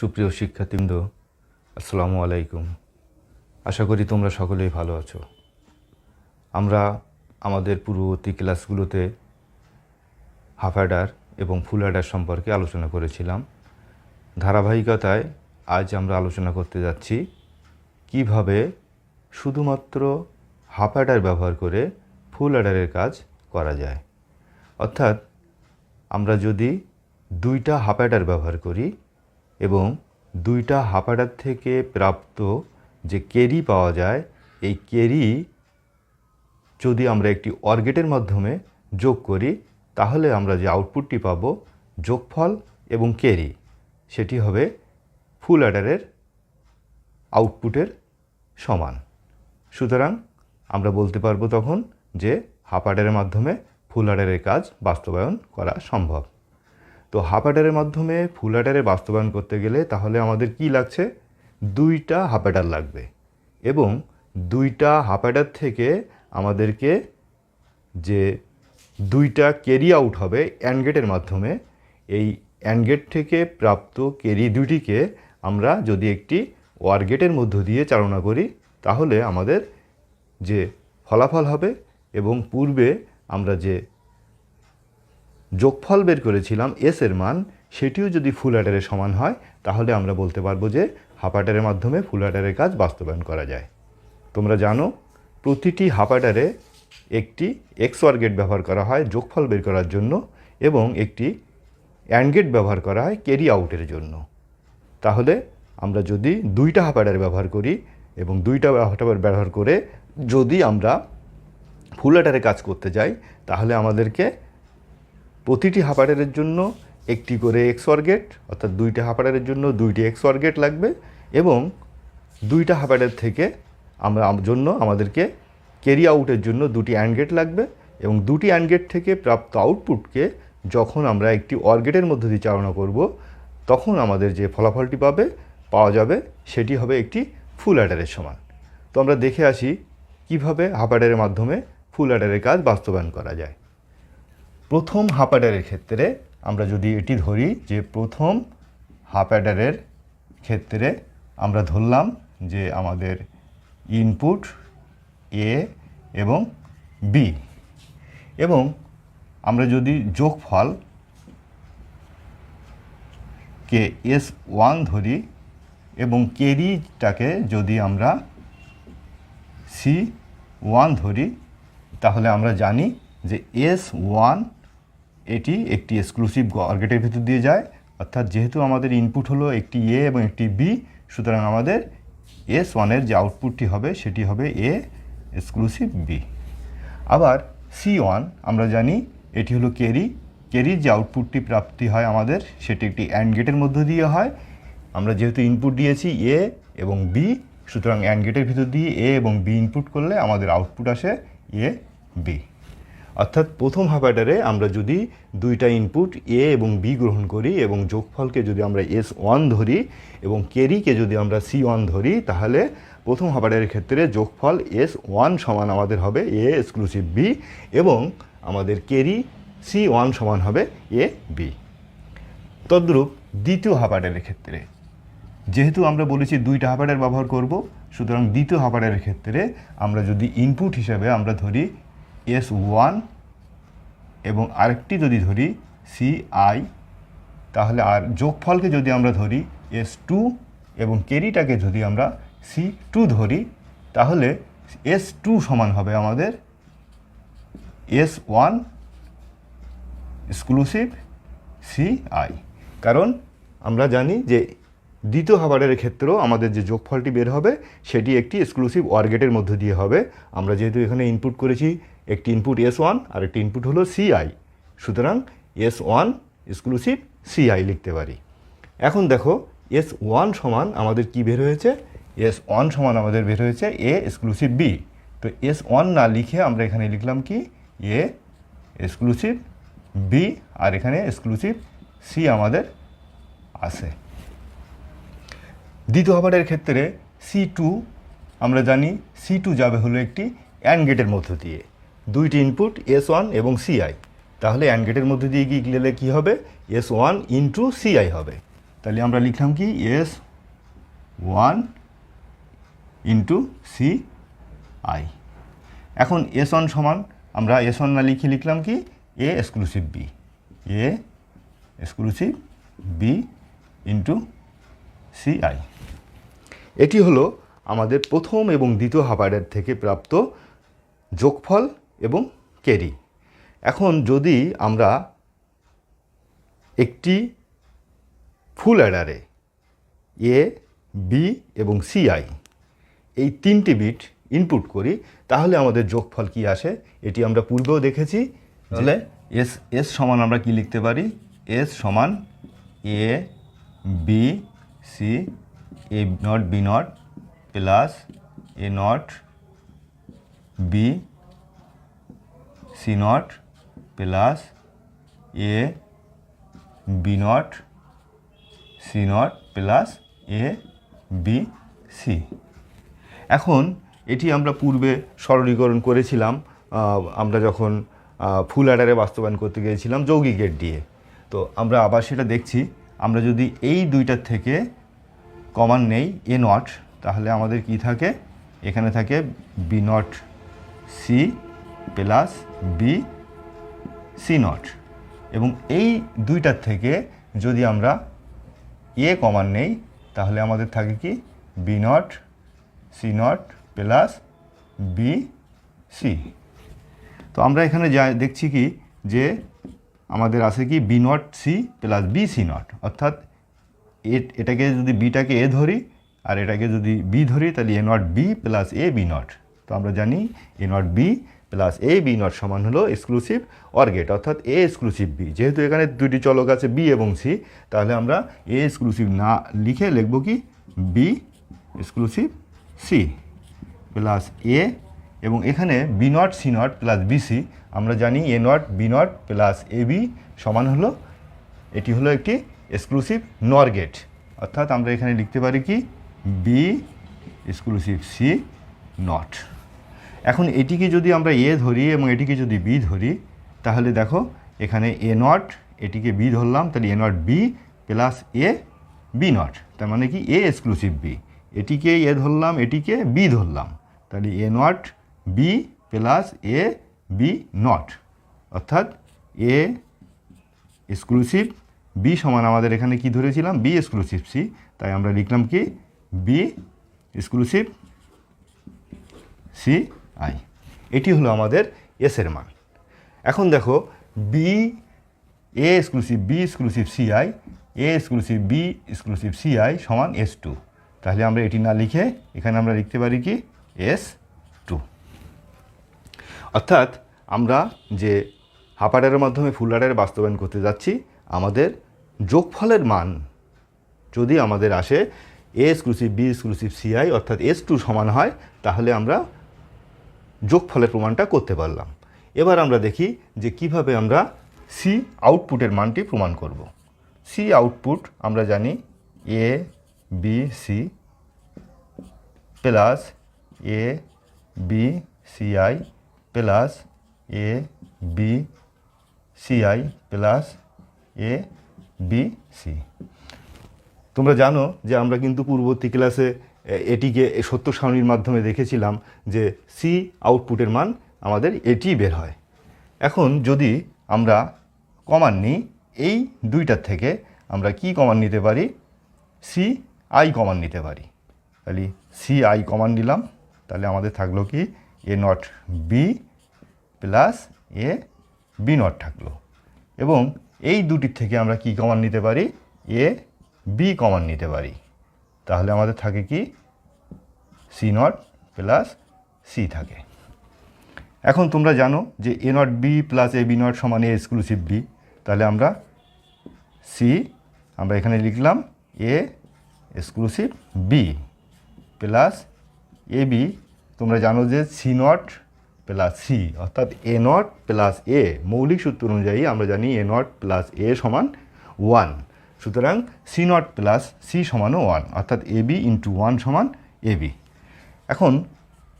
সুপ্রিয় শিক্ষার্থীবৃন্দ, আসসালামু আলাইকুম। আশা করি তোমরা সকলেই ভালো আছো। আমরা আমাদের পূর্ববর্তী ক্লাসগুলোতে হাফ অ্যাডার এবং ফুল অ্যাডার সম্পর্কে আলোচনা করেছিলাম। ধারাবাহিকতায় আজ আমরা আলোচনা করতে যাচ্ছি কীভাবে শুধুমাত্র হাফ অ্যাডার ব্যবহার করে ফুল অ্যাডারের কাজ করা যায়। অর্থাৎ আমরা যদি দুইটা হাফ অ্যাডার ব্যবহার করি এবং দুইটা অ্যাডার থেকে প্রাপ্ত যে কেরি পাওয়া যায়, এই কেরি যদি আমরা একটি অর্গেটের মাধ্যমে যোগ করি, তাহলে আমরা যে আউটপুটটি পাব যোগফল এবং কেরি। সেটি হবে ফুল অ্যাডারের আউটপুটের সমান। সুতরাং আমরা বলতে পারব তখন যে হাফ অ্যাডারের মাধ্যমে ফুল অ্যাডারের কাজ বাস্তবায়ন করা সম্ভব। তো হাফ অ্যাডারের মাধ্যমে ফুল অ্যাডারে বাস্তবায়ন করতে গেলে তাহলে আমাদের কি লাগছে? দুইটা হাফ অ্যাডার লাগবে। এবং দুইটা হাফ অ্যাডার থেকে আমাদেরকে যে দুইটা কেরি আউট হবে অ্যান্ড গেটের মাধ্যমে, এই অ্যান্ড গেট থেকে প্রাপ্ত কেরি দুটিকে আমরা যদি একটি ওয়ার গেটের মধ্য দিয়ে চালনা করি, তাহলে আমাদের যে ফলাফল হবে এবং পূর্বে আমরা যে যোগফল বের করেছিলাম এস এর মান, সেটিও যদি ফুল অ্যাডারের সমান হয়, তাহলে আমরা বলতে পারব যে হাফ অ্যাডারের মাধ্যমে ফুল অ্যাডারের কাজ বাস্তবায়ন করা যায়। তোমরা জানো, প্রতিটি হাফ অ্যাডারে একটি এক্স ওয়ার গেট ব্যবহার করা হয় যোগফল বের করার জন্য এবং একটি অ্যান্ড গেট ব্যবহার করা হয় ক্যারি আউটের জন্য। তাহলে আমরা যদি দুইটা হাফ অ্যাডার ব্যবহার করি এবং দুইটা হাফ ব্যবহার করে যদি আমরা ফুল অ্যাডারে কাজ করতে যাই, তাহলে আমাদেরকে প্রতিটি হাফাডারের জন্য একটি করে এক্স গেট অর্থাৎ দুইটা হাফাডারের জন্য দুইটি এক্স গেট লাগবে এবং দুইটা হাফাডার থেকে আমরা জন্য আমাদেরকে ক্যারি আউটের জন্য দুটি অ্যান্ড গেট লাগবে এবং দুটি অ্যান্ড গেট থেকে প্রাপ্ত আউটপুটকে যখন আমরা একটি অর্গেটের মধ্যে দিয়ে চালনা করব, তখন আমাদের যে ফলাফলটি পাবে, পাওয়া যাবে, সেটি হবে একটি ফুল অ্যাডারের সমান। তো আমরা দেখে আসি কীভাবে হাফ অ্যাডারের মাধ্যমে ফুল অ্যাডারের কাজ বাস্তবায়ন করা যায়। প্রথম হাফ অ্যাডারের ক্ষেত্রে আমরা যদি এটি ধরি যে প্রথম হাফ অ্যাডারের ক্ষেত্রে আমরা ধরলাম যে আমাদের ইনপুট এ এবং বি এবং আমরা যদি যোগফল কে এস ওয়ান ধরি এবং কেরিটাকে যদি আমরা সি ওয়ান ধরি, তাহলে আমরা জানি যে এস ওয়ান এটি একটি এক্সক্লুসিভ অর্গেটের ভিতর দিয়ে যায়। অর্থাৎ যেহেতু আমাদের ইনপুট হলো একটি এ এবং একটি বি সুতরাং আমাদের এস ওয়ানের যে আউটপুটটি হবে, সেটি হবে এ এক্সক্লুসিভ বি আবার সি ওয়ান আমরা জানি এটি হলো কেরি কেরির যে আউটপুটটি প্রাপ্তি হয় আমাদের, সেটি একটি অ্যান্ড গেটের মধ্য দিয়ে হয়। আমরা যেহেতু ইনপুট দিয়েছি এ এবং বি সুতরাং অ্যান্ড গেটের ভিতর দিয়ে এ এবং বি ইনপুট করলে আমাদের আউটপুট আসে এ বি অর্থাৎ প্রথম হাফ অ্যাডারে আমরা যদি দুইটা ইনপুট এ এবং বি গ্রহণ করি এবং যোগফলকে যদি আমরা এস ওয়ান ধরি এবং কেরিকে যদি আমরা সি ওয়ান ধরি, তাহলে প্রথম হাফ অ্যাডারের ক্ষেত্রে যোগফল এস ওয়ান সমান আমাদের হবে এ এক্সক্লুসিভ বি এবং আমাদের কেরি সি ওয়ান সমান হবে এ বি তদ্রূপ দ্বিতীয় হাফ অ্যাডারের ক্ষেত্রে, যেহেতু আমরা বলেছি দুইটা হাফাডার ব্যবহার করব, সুতরাং দ্বিতীয় হাফাডারের ক্ষেত্রে আমরা যদি ইনপুট হিসাবে আমরা ধরি এস ওয়ান এবং আরেকটি যদি ধরি সি আই, তাহলে আর যোগফলকে যদি আমরা ধরি এস টু এবং কেরিটাকে যদি আমরা সি টু ধরি, তাহলে এস টু সমান হবে আমাদের S one exclusive C I. কারণ আমরা জানি যে দ্বিতীয় হাবারের ক্ষেত্রেও আমাদের যে যোগফলটি বের হবে, সেটি একটি এক্সক্লুসিভ অর্গেটের মধ্য দিয়ে হবে। আমরা যেহেতু এখানে ইনপুট করেছি একটি ইনপুট এস ওয়ান আর একটি ইনপুট হলো সি আই সুতরাং S one exclusive C I লিখতে পারি। এখন দেখো এস ওয়ান সমান আমাদের কি বের হয়েছে? এস ওয়ান সমান আমাদের বের হয়েছে এ এক্সক্লুসিভ বি তো এস ওয়ান না লিখে আমরা এখানে লিখলাম কি? এ এক্সক্লুসিভ বি আর এখানে এক্সক্লুসিভ সি আমাদের আছে। দ্বিতীয় হাবারের ক্ষেত্রে সি টু আমরা জানি সি টু যাবে হলো একটি অ্যান্ড গেটের মধ্য দিয়ে। দুইটি ইনপুট এস ওয়ান এবং সিআই তাহলে অ্যান্ড গেটের মধ্যে দিয়ে গিয়ে গেলে কী হবে? এস ওয়ান ইন্টু সিআই হবে। তাহলে আমরা লিখলাম কি? S one into C I এখন এস ওয়ান সমান, আমরা এস ওয়ান না লিখে লিখলাম কি? A exclusive B A exclusive B into C I এটি হলো আমাদের প্রথম এবং দ্বিতীয় হাফার্ডের থেকে প্রাপ্ত যোগফল এবং ক্যারি। এখন যদি আমরা একটি ফুল অ্যাডারে এ, বি এবং সিআই এই তিনটি বিট ইনপুট করি, তাহলে আমাদের যোগফল কি আসে? এটি আমরা পূর্বেও দেখেছি তাহলে এস এস সমান আমরা কি লিখতে পারি? এস সমান A, B, C, A not, B not, plus A not, B C not plus A B not C not plus A B C এখন এটি আমরা পূর্বে সরলীকরণ করেছিলাম আমরা যখন ফুল অ্যাডারে বাস্তবায়ন করতে গিয়েছিলাম যৌগিক গেট দিয়ে। তো আমরা আবার সেটা দেখছি, আমরা যদি এই দুইটার থেকে কমান নেই এ নট তাহলে আমাদের কি থাকে? এখানে থাকে B not C plus B, C not. এবং এই দুইটার থেকে যদি আমরা এ কমান নেই, তাহলে আমাদের থাকে কি? B not, C not plus B, C. তো আমরা এখানে যা দেখছি কি? যে আমাদের আছে কি? B not, C plus B, C not. অর্থাৎ এটাকে যদি বিটাকে এ ধরি, আর এটাকে যদি বি ধরি, তাহলে A not B plus A B not. তো আমরা জানি A not B plus A, B not সমান হলো এক্সক্লুসিভ অর্গেট অর্থাৎ এ এক্সক্লুসিভ বি। যেহেতু এখানে দুটি চলক আছে, বি এবং সি, তাহলে আমরা এ এক্সক্লুসিভ না লিখে লিখব কি? B exclusive C. Plus A এবং এখানে B not, C not plus BC আমরা জানি A not, B not plus A, B সমান হলো, এটি হলো একটি এক্সক্লুসিভ নর গেট অর্থাৎ আমরা এখানে লিখতে পারি কি? B exclusive C not. এখন এটিকে যদি আমরা এ ধরি এবং এটিকে যদি বি ধরি, তাহলে দেখো এখানে এ নট, এটিকে বি ধরলাম, তাহলে A not B plus A B not. তার মানে কি? এ এক্সক্লুসিভ বি এটিকে এ ধরলাম, এটিকে বি ধরলাম, তাহলে A not B plus A B not. অর্থাৎ এ এক্সক্লুসিভ বি সমান আমাদের এখানে কি ধরেছিলাম? বি এক্সক্লুসিভ সি তাই আমরা লিখলাম কি? B exclusive C I. এটি হলো আমাদের এসের মান। এখন দেখো B A exclusive B exclusive C I A exclusive B exclusive C I সমান এস টু তাহলে আমরা এটি না লিখে এখানে আমরা লিখতে পারি কি? এস টু অর্থাৎ আমরা যে হাফাডারের মাধ্যমে ফুল অ্যাডারে বাস্তবায়ন করতে যাচ্ছি, আমাদের যোগফলের মান যদি আমাদের আসে A exclusive B exclusive CI অর্থাৎ এস টু সমান হয়, তাহলে আমরা যোগফলের প্রমাণটা করতে পারলাম। এবার আমরা দেখি যে কীভাবে আমরা সি আউটপুটের মানটি প্রমাণ করব। সি আউটপুট আমরা জানি A B C plus A B CI plus A B CI plus A B C তোমরা জানো যে আমরা কিন্তু পূর্ববর্তী ক্লাসে এটিকে সত্য সারণীর মাধ্যমে দেখেছিলাম যে সি আউটপুটের মান আমাদের এটি বের হয়। এখন যদি আমরা কমান নিই, এই দুইটার থেকে আমরা কি কমান নিতে পারি? সি আই কমান নিতে পারি। তাহলে সি আই কমান নিলাম, তাহলে আমাদের থাকল কি? A not B plus A B not থাকল। এবং এই দুটির থেকে আমরা কি কমান নিতে পারি? এ বি কমান নিতে পারি। তাহলে আমাদের থাকে কি? সি নট প্লাস সি থাকে। এখন তোমরা জানো যে A not B plus A B not সমান এ এক্সক্লুসিভ বি তাহলে আমরা সি আমরা এখানে লিখলাম A exclusive B plus A B তোমরা জানো যে সি নট প্লাস সি অর্থাৎ এ নট প্লাস এ মৌলিক সূত্র অনুযায়ী আমরা জানি এ নট প্লাস এ সমান ওয়ান সুতরাং সি নট প্লাস সি সমানও ওয়ান, অর্থাৎ এ বি ইন্টু ওয়ান সমান এ বি। এখন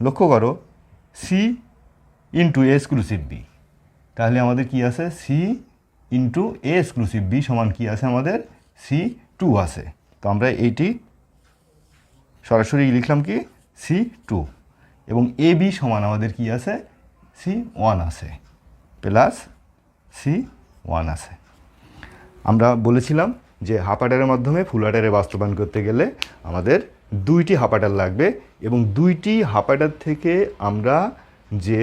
লক্ষ্য করো, C into A exclusive B. তাহলে আমাদের কি আছে? C into A exclusive B সমান কি আছে আমাদের? সি টু আছে। তো আমরা এইটি সরাসরি লিখলাম কি? C two. এবং এ বি সমান আমাদের কি আছে? সি ওয়ান আছে। প্লাস সি ওয়ান আছে। আমরা বলেছিলাম যে হাফাটারের মাধ্যমে ফুল আটারে বাস্তবায়ন করতে গেলে আমাদের দুইটি হাফাটার লাগবে এবং দুইটি হাফাটার থেকে আমরা যে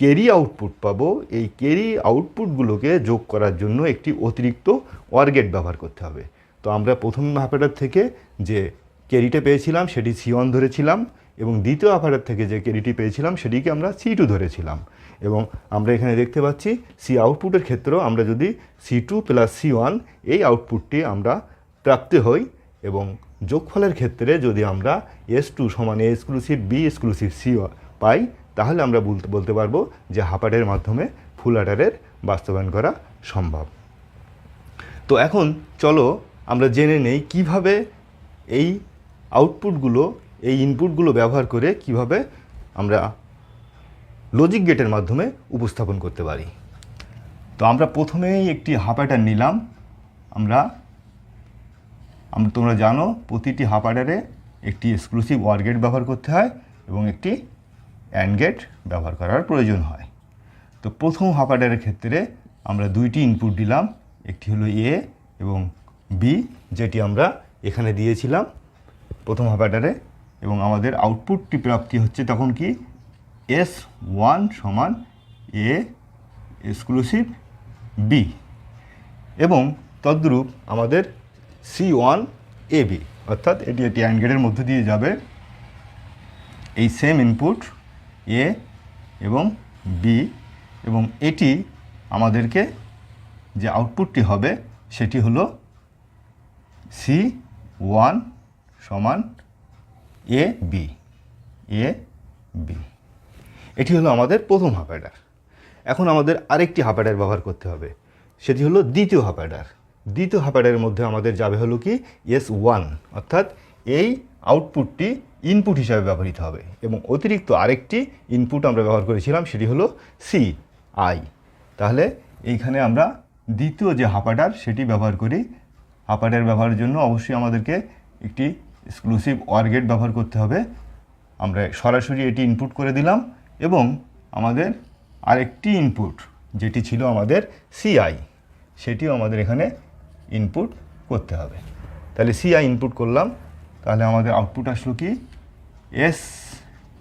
ক্যারি আউটপুট পাবো, এই ক্যারি আউটপুটগুলোকে যোগ করার জন্য একটি অতিরিক্ত ওয়ারগেট ব্যবহার করতে হবে। তো আমরা প্রথম হাফাটার থেকে যে ক্যারিটা পেয়েছিলাম সেটি সি ওয়ান ধরেছিলাম এবং দ্বিতীয় হাফাটার থেকে যে ক্যারিটি পেয়েছিলাম সেটিকে আমরা সি টু ধরেছিলাম। এবং আমরা এখানে দেখতে পাচ্ছি সি আউটপুটের ক্ষেত্রেও আমরা যদি C two plus C one এই আউটপুটটি আমরা প্রাপ্তি হই এবং যোগফলের ক্ষেত্রে যদি আমরা এস টু সমান এক্সক্লুসিভ বি এক্সক্লুসিভ সি পাই, তাহলে আমরা বলতে বলতে পারব যে হাফাটের মাধ্যমে ফুল আটারের বাস্তবায়ন করা সম্ভব। তো এখন চলো আমরা জেনে নেই কীভাবে এই আউটপুটগুলো এই ইনপুটগুলো ব্যবহার করে কীভাবে আমরা লজিক গেটের মাধ্যমে উপস্থাপন করতে পারি। তো আমরা প্রথমেই একটি হাফাটার নিলাম। আমরা আমরা তোমরা জানো প্রতিটি হাফাটারে একটি এক্সক্লুসিভ ওয়ার গেট ব্যবহার করতে হয় এবং একটি অ্যান্ড গেট ব্যবহার করার প্রয়োজন হয়। তো প্রথম হাফাটারের ক্ষেত্রে আমরা দুইটি ইনপুট দিলাম। একটি হলো এ এবং বি যেটি আমরা এখানে দিয়েছিলাম প্রথম হাফাটারে এবং আমাদের আউটপুটটি প্রাপ্তি হচ্ছে তখন কি? এস ওয়ান সমান এ এক্সক্লুসিভ বি এবং তদ্রূপ আমাদের সি ওয়ান এ বি। অর্থাৎ এটি একটি অ্যান্ড গেটের মধ্যে দিয়ে যাবে। এই সেম ইনপুট এ এবং বি এবং এটি আমাদেরকে যে আউটপুটটি হবে সেটি হলো সি ওয়ান সমান এ বি এ বি এটি হলো আমাদের প্রথম হাফ অ্যাডার। এখন আমাদের আরেকটি হাফ অ্যাডার ব্যবহার করতে হবে। সেটি হলো দ্বিতীয় হাফ অ্যাডার। দ্বিতীয় হাফ অ্যাডারের মধ্যে আমাদের যাবে হলো কি? এস ওয়ান অর্থাৎ এই আউটপুটটি ইনপুট হিসাবে ব্যবহৃত হবে এবং অতিরিক্ত আরেকটি ইনপুট আমরা ব্যবহার করেছিলাম, সেটি হলো সি আই তাহলে এইখানে আমরা দ্বিতীয় যে হাফাটার সেটি ব্যবহার করি। হাফাটার ব্যবহারের জন্য অবশ্যই আমাদেরকে একটি এক্সক্লুসিভ ওয়ারগেট ব্যবহার করতে হবে। আমরা সরাসরি এটি ইনপুট করে দিলাম। এবং আমাদের আরেকটি ইনপুট যেটি ছিল আমাদের সিআই সেটিও আমাদের এখানে ইনপুট করতে হবে। তাহলে সিআই ইনপুট করলাম, তাহলে আমাদের আউটপুট আসলো কি? এস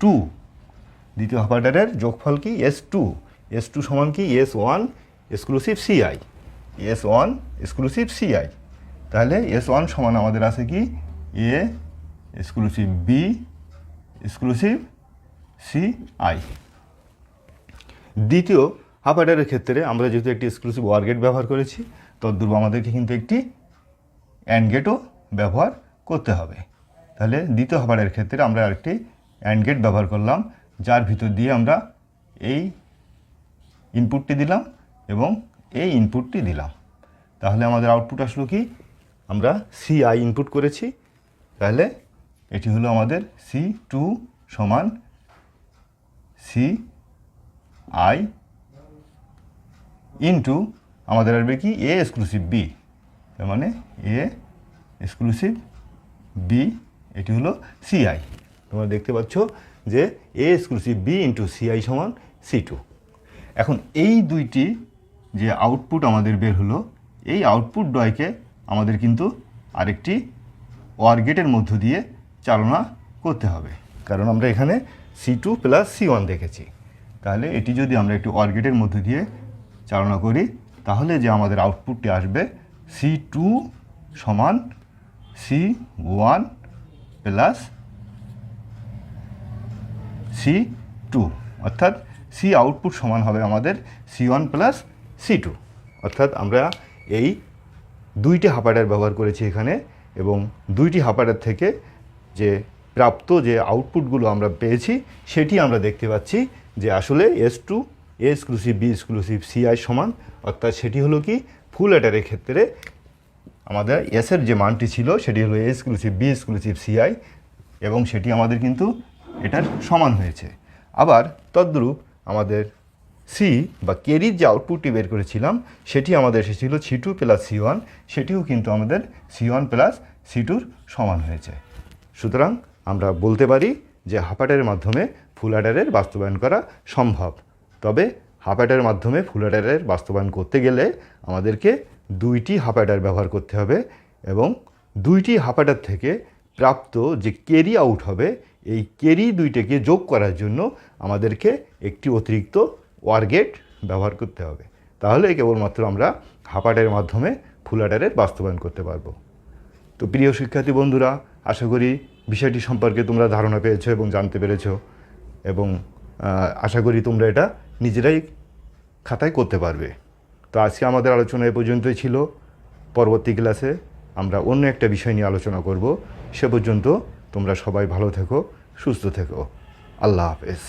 টু দ্বিতীয় হাফাটারের যোগফল কি? এস টু এস টু সমান কি? S one exclusive CI S one exclusive CI তাহলে এস ওয়ান সমান আমাদের আছে কি? A exclusive B exclusive C I দ্বিতীয় হাফাটারের ক্ষেত্রে আমরা যেহেতু একটি এক্সক্লুসিভ ওয়ার গেট ব্যবহার করেছি, তদ্রূপ আমাদেরকে কিন্তু একটি অ্যান্ড গেটও ব্যবহার করতে হবে। তাহলে দ্বিতীয় হাফাটারের ক্ষেত্রে আমরা আরেকটি অ্যান্ড গেট ব্যবহার করলাম, যার ভিতর দিয়ে আমরা এই ইনপুটটি দিলাম এবং এই ইনপুটটি দিলাম। তাহলে আমাদের আউটপুট আসলো কি? আমরা সি আই ইনপুট করেছি, তাহলে এটি হলো আমাদের সি টু সমান সি আই ইন্টু আমাদের আসবে কি? এ এক্সক্লুসিভ বি তার মানে এ এক্সক্লুসিভ বি এটি হলো সিআই তোমরা দেখতে পাচ্ছ যে A exclusive B into CI সমান সি টু এখন এই দুইটি যে আউটপুট আমাদের বের হলো, এই আউটপুট ডয়কে আমাদের কিন্তু আরেকটি ওয়ার গেটের মধ্য দিয়ে চালনা করতে হবে। কারণ আমরা এখানে C two plus C one দেখেছি। তাহলে এটি যদি আমরা একটি ওয়ার মধ্যে দিয়ে চালনা করি, তাহলে যে আমাদের আউটপুটটি আসবে সি টু সমান C one plus C two অর্থাৎ সি আউটপুট সমান হবে আমাদের C one plus C two অর্থাৎ আমরা এই দুইটি হাফাটার ব্যবহার করেছি এখানে এবং দুইটি হাফাটার থেকে যে প্রাপ্ত যে আউটপুটগুলো আমরা পেয়েছি, সেটি আমরা দেখতে পাচ্ছি যে আসলে S two A exclusive B exclusive CI সমান, অর্থাৎ সেটি হলো কি ফুল অ্যাটারের ক্ষেত্রে আমাদের এসের যে মানটি ছিল, সেটি হলো A exclusive B exclusive CI এবং সেটি আমাদের কিন্তু এটার সমান হয়েছে। আবার তদ্রূপ আমাদের সি বা কেরির যে আউটপুটটি বের করেছিলাম, সেটি আমাদের এসেছিল C two plus C one সেটিও কিন্তু আমাদের সি ওয়ান প্লাস সি টুর সমান হয়েছে। সুতরাং আমরা বলতে পারি যে হাফাটের মাধ্যমে ফুল অ্যাডারের বাস্তবায়ন করা সম্ভব। তবে হাফ অ্যাডারের মাধ্যমে ফুল অ্যাডারের বাস্তবায়ন করতে গেলে আমাদেরকে দুইটি হাফ অ্যাডার ব্যবহার করতে হবে এবং দুইটি হাফ অ্যাডার থেকে প্রাপ্ত যে কেরি আউট হবে, এই কেরি দুইটাকে যোগ করার জন্য আমাদেরকে একটি অতিরিক্ত ওয়ারগেট ব্যবহার করতে হবে। তাহলে কেবলমাত্র আমরা হাফ অ্যাডারের মাধ্যমে ফুল অ্যাডারের বাস্তবায়ন করতে পারব। তো প্রিয় শিক্ষার্থী বন্ধুরা, আশা করি বিষয়টি সম্পর্কে তোমরা ধারণা পেয়েছ এবং জানতে পেরেছ এবং আশা করি তোমরা এটা নিজেরাই খাতায় করতে পারবে। তো আজকে আমাদের আলোচনা এ পর্যন্তই ছিল। পরবর্তী ক্লাসে আমরা অন্য একটা বিষয় নিয়ে আলোচনা করব। সে পর্যন্ত তোমরা সবাই ভালো থেকো, সুস্থ থেকো। আল্লাহ হাফেজ।